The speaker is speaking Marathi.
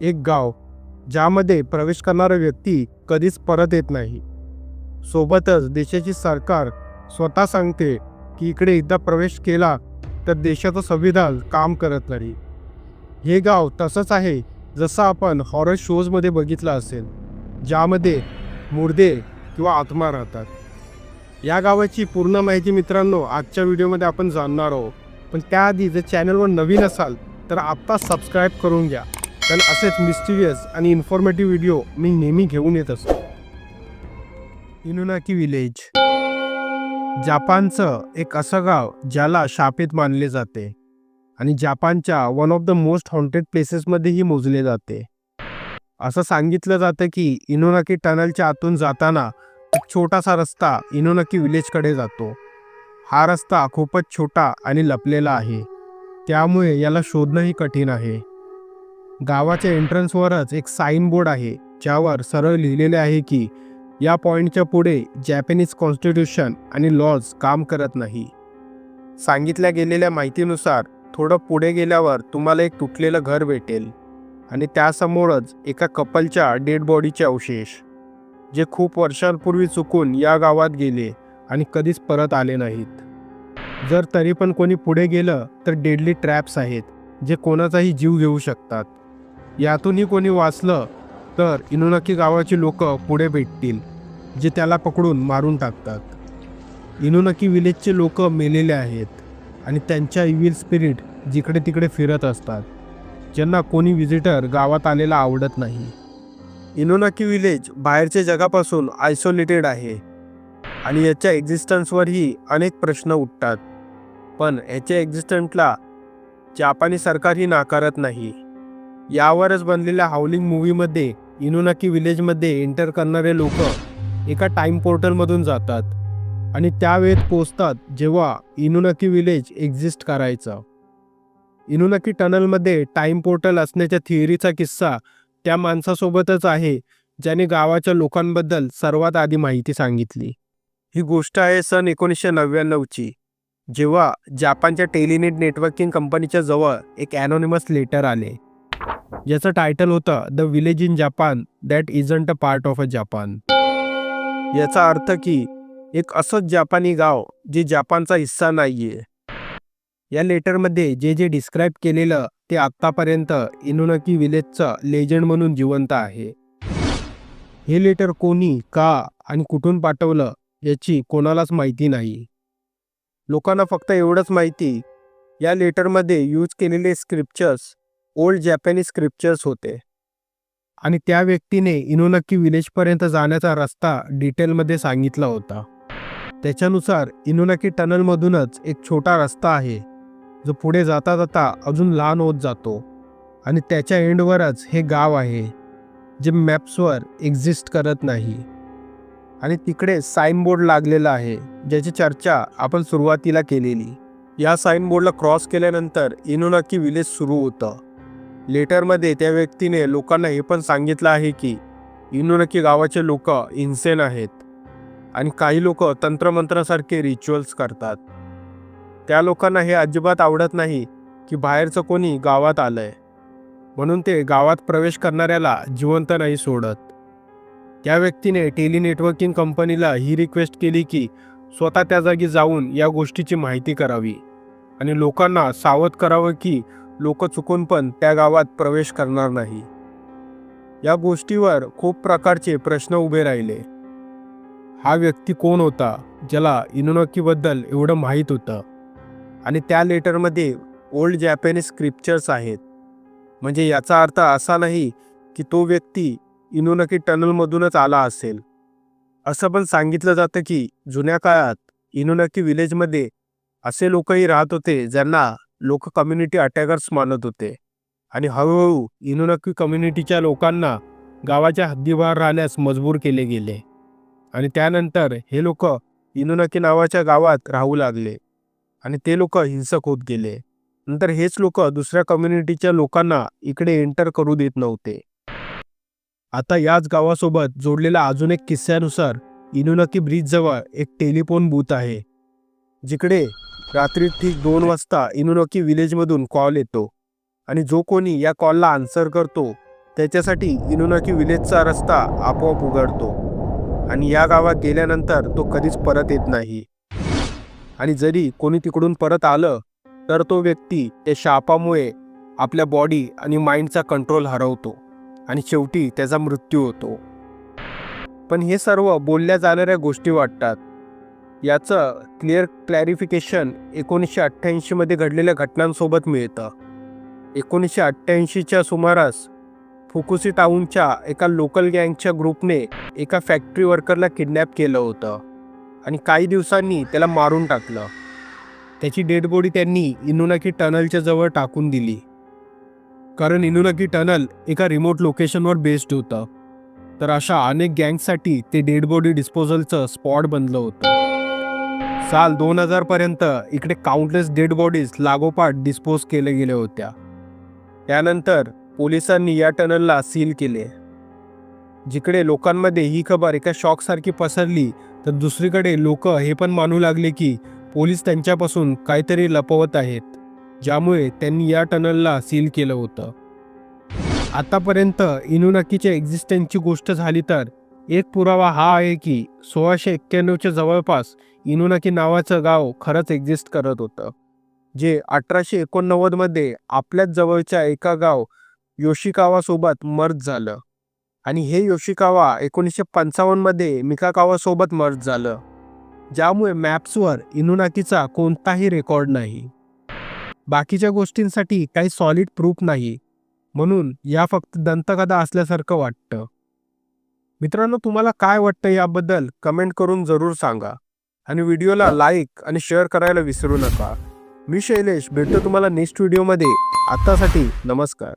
एक गाव ज्यामध्ये प्रवेश करणारा व्यक्ती कधीच परत येत नाही. सोबतच देशाची सरकार स्वतः सांगते की इकडे एकदा प्रवेश केला तर देशाचं संविधान काम करत नाही. हे गाव तसंच आहे जसं आपण हॉरर शोजमध्ये बघितलं असेल ज्यामध्ये मुर्दे किंवा आत्मा राहतात. या गावाची पूर्ण माहिती मित्रांनो आजच्या व्हिडिओमध्ये आपण जाणणार आहोत. पण त्याआधी जर चॅनलवर नवीन असाल तर आत्ता सबस्क्राईब करून घ्या. कारण असेच मिस्टिरियस आणि इन्फॉर्मेटिव्ह व्हिडिओ मी नेहमी घेऊन येत असतो. इनुनाकी विलेज जापानचं एक असं गाव ज्याला शापित मानले जाते आणि जापानच्या one of the most haunted प्लेसेसमध्येही मोजले जाते. असं सांगितलं जातं की इनोनाकी टनलच्या आतून जाताना एक छोटासा रस्ता इनोनाकी विलेजकडे जातो. हा रस्ता खूपच छोटा आणि लपलेला आहे. त्यामुळे याला शोधणंही कठीण आहे. गावाच्या एंट्रन्सवरच एक साईन बोर्ड आहे ज्यावर सरळ लिहिलेले आहे की या पॉईंटच्या पुढे जॅपनीज कॉन्स्टिट्यूशन आणि लॉज काम करत नाही. सांगितल्या गेलेल्या माहितीनुसार थोडं पुढे गेल्यावर तुम्हाला एक तुटलेलं घर भेटेल. आणि त्यासमोरच एका कपलच्या डेड बॉडीचे अवशेष जे खूप वर्षांपूर्वी चुकून या गावात गेले आणि कधीच परत आले नाहीत. जर तरी पण कोणी पुढे गेलं तर डेडली ट्रॅप्स आहेत जे कोणाचाही जीव घेऊ शकतात. यातूनही कोणी वाचलं तर इनुनाकी गावाची लोक पुढे भेटतील जे त्याला पकडून मारून टाकतात. इनुनाकी विलेजचे लोक मेलेले आहेत आणि त्यांच्या इव्हिल स्पिरिट जिकडे तिकडे फिरत असतात ज्यांना कोणी व्हिजिटर गावात आलेला आवडत नाही. इनोनाकी विलेज बाहेरच्या जगापासून आयसोलेटेड आहे आणि याच्या एक्झिस्टन्सवरही अनेक प्रश्न उठतात. पण याच्या एक्झिस्टंटला जापानी सरकारही नाकारत नाही. यावरच बनलेल्या हावलिंग मूवीमध्ये इनोनाकी विलेजमध्ये एंटर करणारे लोक एका टाईम पोर्टलमधून जातात आणि त्या वेळेत पोचतात जेव्हा इनुनाकी विलेज एक्झिस्ट करायचं. इनुनाकी टनलमध्ये टाईम पोर्टल असण्याच्या थिअरीचा किस्सा त्या माणसासोबतच आहे ज्याने गावाच्या लोकांबद्दल सर्वात आधी माहिती सांगितली. ही गोष्ट आहे सन एकोणीसशे नव्याण्णवची जेव्हा जापानच्या टेलिनेट नेटवर्किंग कंपनीच्या जवळ एक ॲनोनिमस लेटर आले. ज्याचं टायटल होतं the village in Japan that isn't a part of a Japan याचा अर्थ की एक असंच जापानी गाव जे जपानचा हिस्सा नाहीये. या लेटरमध्ये जे जे डिस्क्राईब केलेलं ते आत्तापर्यंत इनोनकी विलेजचं लेजंड म्हणून जिवंत आहे. हे लेटर कोणी का आणि कुठून पाठवलं याची कोणालाच माहिती नाही. लोकांना फक्त एवढंच माहिती या लेटरमध्ये यूज केलेले स्क्रिप्चर्स ओल्ड जॅपनीज स्क्रिप्चर्स होते. आणि त्या व्यक्तीने इनोनक्की विलेजपर्यंत जाण्याचा रस्ता डिटेलमध्ये सांगितला होता. त्याच्यानुसार इनोनक्की टनलमधूनच एक छोटा रस्ता आहे जो पुढे जाता जाता अजून लहान होत जातो आणि त्याच्या एंडवरच हे गाव आहे जे मॅप्सवर एक्झिस्ट करत नाही. आणि तिकडे साईनबोर्ड लागलेला आहे ज्याची चर्चा आपण सुरुवातीला केलेली. या साईनबोर्डला क्रॉस केल्यानंतर इनोनक्की विलेज सुरू होतं. लेटरमध्ये त्या व्यक्तीने लोकांना हे पण सांगितलं आहे की इनुनाकी गावाचे लोक इन्सेन आहेत आणि काही लोक तंत्रमंत्रासारखे रिच्युअल्स करतात. त्या लोकांना हे अजिबात आवडत नाही की बाहेरचं कोणी गावात आलंय. म्हणून ते गावात प्रवेश करणाऱ्याला जिवंत नाही सोडत. त्या व्यक्तीने टेली नेटवर्किंग कंपनीला ही रिक्वेस्ट केली की स्वतः त्या जागी जाऊन या गोष्टीची माहिती करावी आणि लोकांना सावध करावं की लोक चुकून पण त्या गावात प्रवेश करणार नाही. या गोष्टीवर खूप प्रकारचे प्रश्न उभे राहिले. हा व्यक्ती कोण होता ज्याला इनोनॉकीबद्दल एवढं माहीत होतं? आणि त्या लेटरमध्ये ओल्ड जॅपनीज स्क्रिप्चर्स आहेत. म्हणजे याचा अर्थ असा नाही की तो व्यक्ती इनोनकी टनलमधूनच आला असेल. असं पण सांगितलं जातं की जुन्या काळात इनोनकी विलेजमध्ये असे लोकही राहत होते ज्यांना लोक कम्युनिटी अटॅकर्स मानत होते. आणि हळूहळू इनोनकी कम्युनिटीच्या लोकांना गावाच्या हद्दीबाहेर राहण्यास मजबूर केले गेले. आणि त्यानंतर हे लोक इनोनकी नावाच्या गावात राहू लागले. आणि ते लोक हिंसक होत गेले. नंतर हेच लोक दुसऱ्या कम्युनिटीच्या लोकांना इकडे एंटर करू देत नव्हते. आता याच गावासोबत जोडलेल्या अजून एक किस्स्यानुसार इनुनाकी ब्रिज जवळ एक टेलिफोन बूथ आहे. जिकडे रात्री ठीक दोन वाजता इनोनोकी विलेजमधून कॉल येतो आणि जो कोणी या कॉलला आन्सर करतो त्याच्यासाठी इनुनाकी विलेजचा रस्ता आपोआप उघडतो आणि या गावात गेल्यानंतर तो कधीच परत येत नाही. आणि जरी कोणी तिकडून परत आलं तर तो व्यक्ती त्या शापामुळे आपल्या बॉडी आणि माइंडचा कंट्रोल हरवतो आणि शेवटी त्याचा मृत्यू होतो. पण हे सर्व बोलल्या जाणाऱ्या गोष्टी वाटतात. याचं क्लिअर क्लॅरिफिकेशन एकोणीसशे अठ्ठ्याऐंशीमध्ये घडलेल्या घटनांसोबत मिळतं. एकोणीसशे अठ्ठ्याऐंशीच्या सुमारास फुकुसी टाऊनच्या एका लोकल गँगच्या ग्रुपने एका फॅक्टरी वर्करला किडनॅप केलं होतं आणि काही दिवसांनी त्याला मारून टाकलं. त्याची डेड बॉडी त्यांनी इनुनाकी टनलच्या जवळ टाकून दिली. कारण इनुनाकी टनल एका रिमोट लोकेशनवर बेस्ड होतं. तर अशा अनेक गँगसाठी ते डेड बॉडी डिस्पोजलचं स्पॉट बनलं होतं. साल दोन हजार पर्यंत इकडे काउंटलेस डेड बॉडीज लागोपाठ डिस्पोज केल्या गेल्या होत्या. त्यानंतर पोलिसांनी या टनलला सील केले. जिकडे लोकांमध्ये ही खबर एका शॉकसारखी पसरली तर दुसरीकडे लोक हे पण मानू लागले की पोलीस त्यांच्यापासून काहीतरी लपवत आहेत ज्यामुळे त्यांनी या टनलला सील केलं होतं. आतापर्यंत इनुनाकीच्या एक्झिस्टन्सची गोष्ट झाली तर एक पुरावा हा आहे की सोळाशे एक्क्याण्णवच्या जवळपास इनुनाकी नावाचं गाव खरंच एक्झिस्ट करत होतं. जे अठराशे एकोणनव्वदमध्ये आपल्याच जवळच्या एका गाव योशिकावासोबत मर्ज झालं. आणि हे योशिकावा एकोणीसशे पंचावन्नमध्ये मिकाकावासोबत मर्ज झालं. ज्यामुळे मॅप्सवर इनुनाकीचा कोणताही रेकॉर्ड नाही. बाकीच्या गोष्टींसाठी काही सॉलिड प्रूफ नाही. म्हणून या फक्त दंतकथा असल्यासारखं वाटतं. मित्रांनो तुम्हाला काय वाटतं याबद्दल कमेंट करून जरूर सांगा. आणि व्हिडिओला लाईक आणि शेअर करायला विसरू नका. मी शैलेश भेटतो तुम्हाला नेक्स्ट व्हिडिओमध्ये. आत्तासाठी नमस्कार.